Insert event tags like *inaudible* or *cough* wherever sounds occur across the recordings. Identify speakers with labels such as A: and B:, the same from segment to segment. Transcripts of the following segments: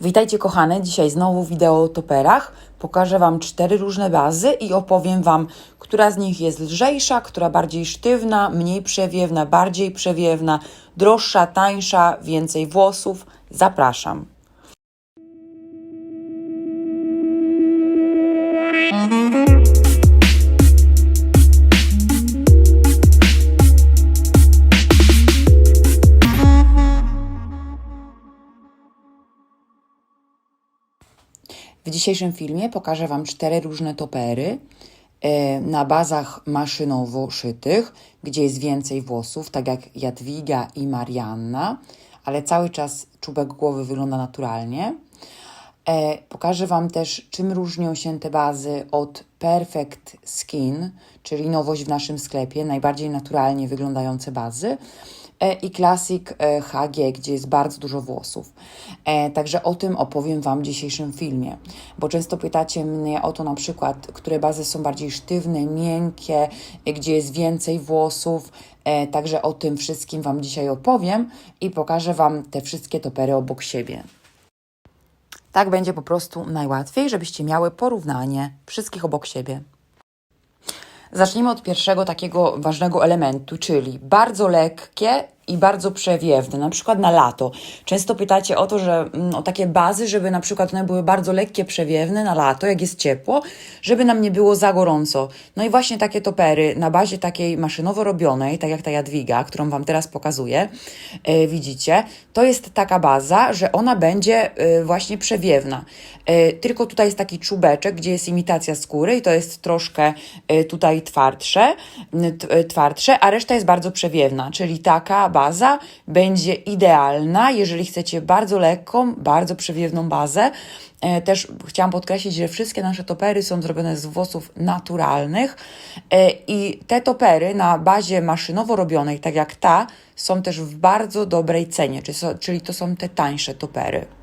A: Witajcie kochane, dzisiaj znowu wideo o toperach. Pokażę Wam cztery różne bazy i opowiem Wam, która z nich jest lżejsza, która bardziej sztywna, mniej przewiewna, bardziej przewiewna, droższa, tańsza, więcej włosów. Zapraszam. Dzisiejszym filmie pokażę Wam cztery różne topery e, na bazach maszynowo szytych, gdzie jest więcej włosów, tak jak Jadwiga i Marianna, ale cały czas czubek głowy wygląda naturalnie. E, pokażę Wam też, czym różnią się te bazy od Perfect Skin, czyli nowość w naszym sklepie, najbardziej naturalnie wyglądające bazy e, i Classic e, HG, gdzie jest bardzo dużo włosów. Także o tym opowiem Wam w dzisiejszym filmie, bo często pytacie mnie o to na przykład, które bazy są bardziej sztywne, miękkie, gdzie jest więcej włosów. Także o tym wszystkim Wam dzisiaj opowiem i pokażę Wam te wszystkie topery obok siebie. Tak będzie po prostu najłatwiej, żebyście miały porównanie wszystkich obok siebie. Zacznijmy od pierwszego takiego ważnego elementu, czyli bardzo lekkie i bardzo przewiewne, na przykład na lato. Często pytacie o to, że mm, o takie bazy, żeby na przykład one były bardzo lekkie, przewiewne na lato, jak jest ciepło, żeby nam nie było za gorąco. No i właśnie takie topery na bazie takiej maszynowo robionej, tak jak ta Jadwiga, którą Wam teraz pokazuję, e, widzicie, to jest taka baza, że ona będzie e, właśnie przewiewna. E, tylko tutaj jest taki czubeczek, gdzie jest imitacja skóry i to jest troszkę tutaj twardsze, twardsze, a reszta jest bardzo przewiewna, czyli taka baza będzie idealna, jeżeli chcecie bardzo lekką, bardzo przewiewną bazę. E, Też chciałam podkreślić, że wszystkie nasze topery są zrobione z włosów naturalnych e, i te topery na bazie maszynowo robionej, tak jak ta, są też w bardzo dobrej cenie, czyli to są te tańsze topery.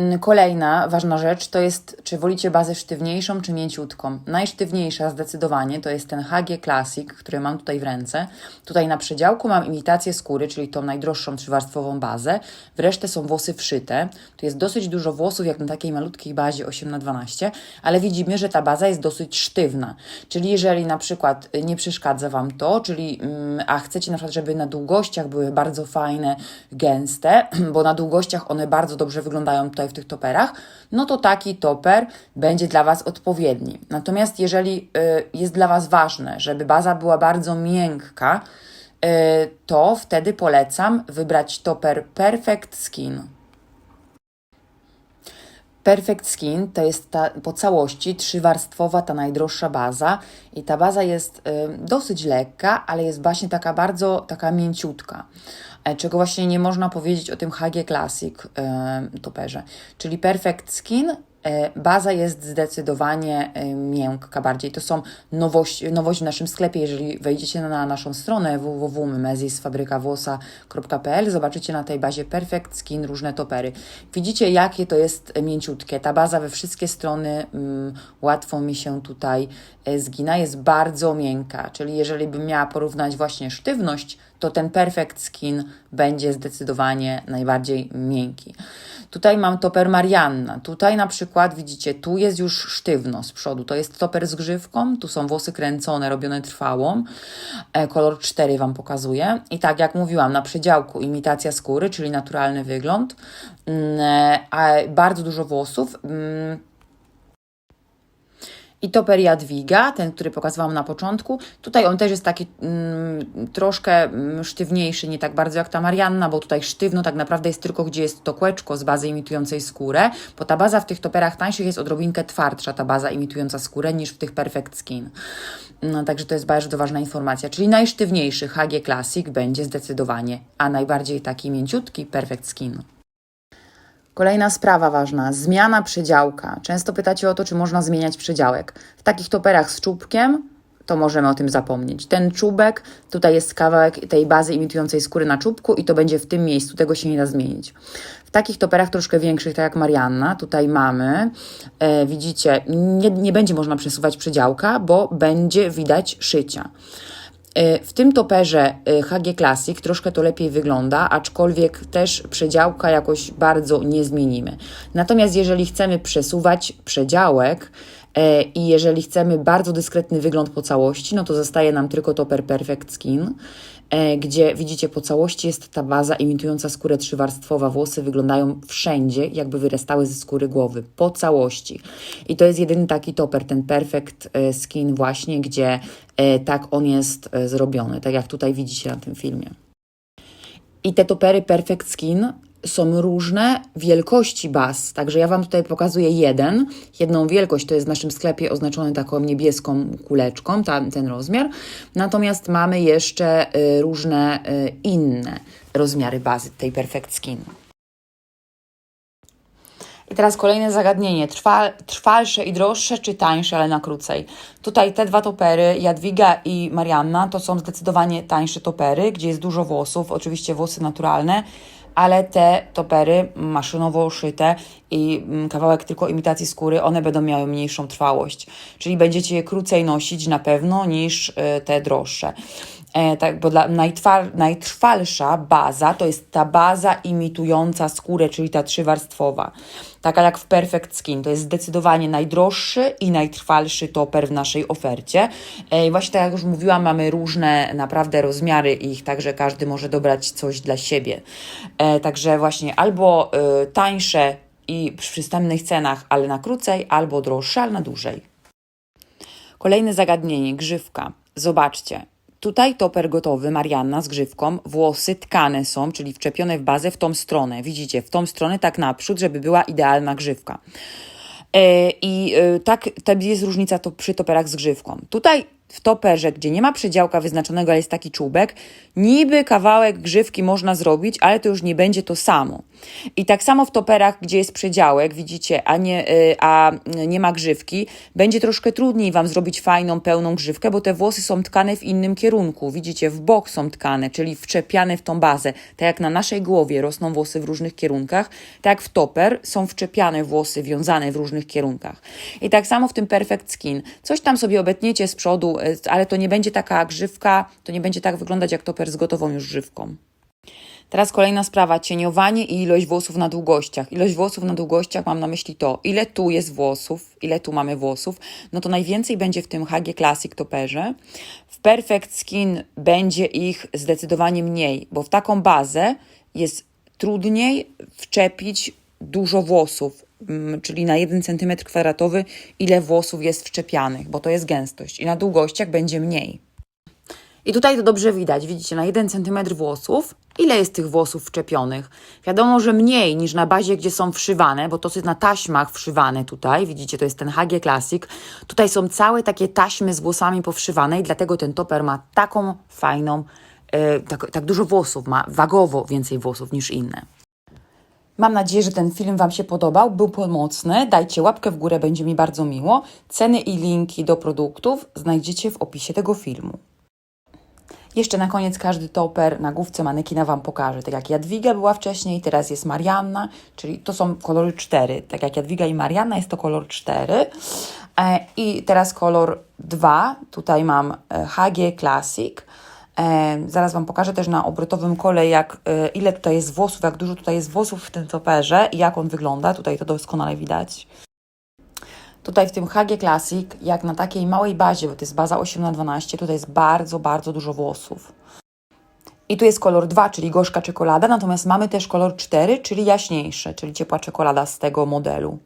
A: Mm, Kolejna ważna rzecz to jest, czy wolicie bazę sztywniejszą czy mięciutką. Najsztywniejsza zdecydowanie to jest ten HG Classic, który mam tutaj w ręce. Tutaj na przedziałku mam imitację skóry, czyli tą najdroższą trzywarstwową bazę. W resztę są włosy wszyte. Tu jest dosyć dużo włosów, jak na takiej malutkiej bazie 8 na 12 ale widzimy, że ta baza jest dosyć sztywna. Czyli jeżeli na przykład nie przeszkadza Wam to, czyli mm, a chcecie na przykład, żeby na długościach były bardzo fajne, gęste, *clears throat* bo na długościach one bardzo dobrze wyglądają tutaj w tych toperach, no to taki toper będzie dla Was odpowiedni. Natomiast jeżeli y, jest dla Was ważne, żeby baza była bardzo miękka, y, to wtedy polecam wybrać toper Perfect Skin. Perfect Skin to jest ta po całości trzywarstwowa, ta najdroższa baza i ta baza jest y, dosyć lekka, ale jest właśnie taka bardzo taka mięciutka. E, Czego właśnie nie można powiedzieć o tym HG Classic y, toperze. Czyli Perfect Skin Baza jest zdecydowanie e, miękka bardziej. To są nowości, nowości w naszym sklepie. Jeżeli wejdziecie na naszą stronę www.mezisfabrykawłosa.pl zobaczycie na tej bazie Perfect Skin różne topery. Widzicie jakie to jest mięciutkie. Ta baza we wszystkie strony mm, łatwo mi się tutaj e, zgina. Jest bardzo miękka, czyli jeżeli bym miała porównać właśnie sztywność, to ten Perfect Skin będzie zdecydowanie najbardziej miękki. Tutaj mam toper Marianna. Tutaj na przykład widzicie, tu jest już sztywno z przodu. To jest toper z grzywką, tu są włosy kręcone, robione trwałą. E, kolor 4 Wam pokazuję. I tak jak mówiłam, na przedziałku imitacja skóry, czyli naturalny wygląd. Mm, e, bardzo dużo włosów. I toper Jadwiga, ten, który pokazywałam na początku. Tutaj on też jest taki mm, troszkę mm, sztywniejszy, nie tak bardzo jak ta Marianna, bo tutaj sztywno tak naprawdę jest tylko, gdzie jest to kółeczko z bazy imitującej skórę, bo ta baza w tych toperach tańszych jest odrobinkę twardsza, ta baza imitująca skórę, niż w tych Perfect Skin. No, także to jest bardzo ważna informacja. Czyli najsztywniejszy HG Classic będzie zdecydowanie, a najbardziej taki mięciutki Perfect Skin. Kolejna sprawa ważna, zmiana przedziałka. Często pytacie o to, czy można zmieniać przedziałek. W takich toperach z czubkiem to możemy o tym zapomnieć. Ten czubek, tutaj jest kawałek tej bazy imitującej skóry na czubku i to będzie w tym miejscu, tego się nie da zmienić. W takich toperach troszkę większych, tak jak Marianna, tutaj mamy, e, widzicie, nie, nie będzie można przesuwać przedziałka, bo będzie widać szycia. E, W tym toperze e, HG Classic troszkę to lepiej wygląda, aczkolwiek też przedziałka jakoś bardzo nie zmienimy. Natomiast jeżeli chcemy przesuwać przedziałek e, i jeżeli chcemy bardzo dyskretny wygląd po całości, no to zostaje nam tylko toper Perfect Skin, gdzie widzicie po całości jest ta baza imitująca skórę trzywarstwowa. Włosy wyglądają wszędzie, jakby wyrastały ze skóry głowy, po całości. I to jest jedyny taki toper, ten Perfect e, Skin właśnie, gdzie e, tak on jest e, zrobiony, tak jak tutaj widzicie na tym filmie. I te topery Perfect Skin są różne wielkości baz, także ja Wam tutaj pokazuję jeden, jedną wielkość, to jest w naszym sklepie oznaczony taką niebieską kuleczką, ten rozmiar, natomiast mamy jeszcze y, różne y, inne rozmiary bazy tej Perfect Skin. I teraz kolejne zagadnienie. Trwa, trwalsze i droższe, czy tańsze, ale na krócej? Tutaj te dwa topery, Jadwiga i Marianna, to są zdecydowanie tańsze topery, gdzie jest dużo włosów, oczywiście włosy naturalne, ale te topery maszynowo szyte i mm, kawałek tylko imitacji skóry, one będą miały mniejszą trwałość. Czyli będziecie je krócej nosić na pewno niż y, te droższe. E, tak, bo dla najtwar, najtrwalsza baza to jest ta baza imitująca skórę, czyli ta trzywarstwowa. Taka jak w Perfect Skin. To jest zdecydowanie najdroższy i najtrwalszy toper w naszej ofercie. E, I właśnie tak jak już mówiłam, mamy różne naprawdę rozmiary ich, także każdy może dobrać coś dla siebie. E, także właśnie albo tańsze i przy przystępnych cenach, ale na krócej, albo droższe, ale na dłużej. Kolejne zagadnienie, grzywka. Zobaczcie. Tutaj toper gotowy, Marianna z grzywką. Włosy tkane są, czyli wczepione w bazę w tą stronę. Widzicie, w tą stronę tak naprzód, żeby była idealna grzywka. E, I e, tak, to jest różnica to przy toperach z grzywką. Tutaj w toperze, gdzie nie ma przedziałka wyznaczonego, ale jest taki czubek, niby kawałek grzywki można zrobić, ale to już nie będzie to samo. I tak samo w toperach, gdzie jest przedziałek, widzicie, a nie, y, a nie ma grzywki, będzie troszkę trudniej Wam zrobić fajną, pełną grzywkę, bo te włosy są tkane w innym kierunku. Widzicie, w bok są tkane, czyli wczepiane w tą bazę. Tak jak na naszej głowie rosną włosy w różnych kierunkach, tak jak w toper są wczepiane włosy wiązane w różnych kierunkach. I tak samo w tym Perfect Skin. Coś tam sobie obetniecie z przodu, ale to nie będzie taka grzywka, to nie będzie tak wyglądać jak toper z gotową już grzywką. Teraz kolejna sprawa, cieniowanie i ilość włosów na długościach. Ilość włosów na długościach mam na myśli to, ile tu jest włosów, ile tu mamy włosów, no to najwięcej będzie w tym HG Classic toperze. W Perfect Skin będzie ich zdecydowanie mniej, bo w taką bazę jest trudniej wczepić dużo włosów, czyli na 1 cm kwadratowy ile włosów jest wczepianych, bo to jest gęstość i na długościach będzie mniej. I tutaj to dobrze widać. Widzicie, na 1 cm włosów, ile jest tych włosów wczepionych? Wiadomo, że mniej niż na bazie, gdzie są wszywane, bo to jest na taśmach wszywane tutaj. Widzicie, to jest ten HG Classic. Tutaj są całe takie taśmy z włosami powszywane i dlatego ten toper ma taką fajną, e, tak, tak dużo włosów, ma wagowo więcej włosów niż inne. Mam nadzieję, że ten film Wam się podobał, był pomocny. Dajcie łapkę w górę, będzie mi bardzo miło. Ceny i linki do produktów znajdziecie w opisie tego filmu. Jeszcze na koniec każdy toper na główce manekina Wam pokażę. Tak jak Jadwiga była wcześniej, teraz jest Marianna, czyli to są kolory 4. Tak jak Jadwiga i Marianna jest to kolor 4. E, I teraz kolor 2. Tutaj mam e, HG Classic. E, zaraz Wam pokażę też na obrotowym kole, jak, e, ile tutaj jest włosów, jak dużo tutaj jest włosów w tym toperze i jak on wygląda. Tutaj to doskonale widać. Tutaj w tym HG Classic, jak na takiej małej bazie, bo to jest baza 8 na 12 tutaj jest bardzo, bardzo dużo włosów. I tu jest kolor 2, czyli gorzka czekolada, natomiast mamy też kolor 4, czyli jaśniejsze, czyli ciepła czekolada z tego modelu.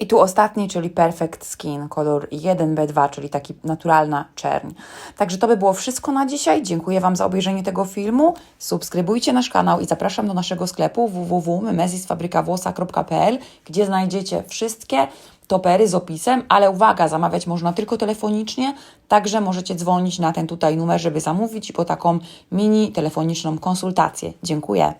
A: I tu ostatni, czyli Perfect Skin, kolor 1B2, czyli taki naturalna czerń. Także to by było wszystko na dzisiaj. Dziękuję Wam za obejrzenie tego filmu. Subskrybujcie nasz kanał i zapraszam do naszego sklepu www.memezisfabrykawłosa.pl, gdzie znajdziecie wszystkie topery z opisem, ale uwaga, zamawiać można tylko telefonicznie, także możecie dzwonić na ten tutaj numer, żeby zamówić po taką mini telefoniczną konsultację. Dziękuję.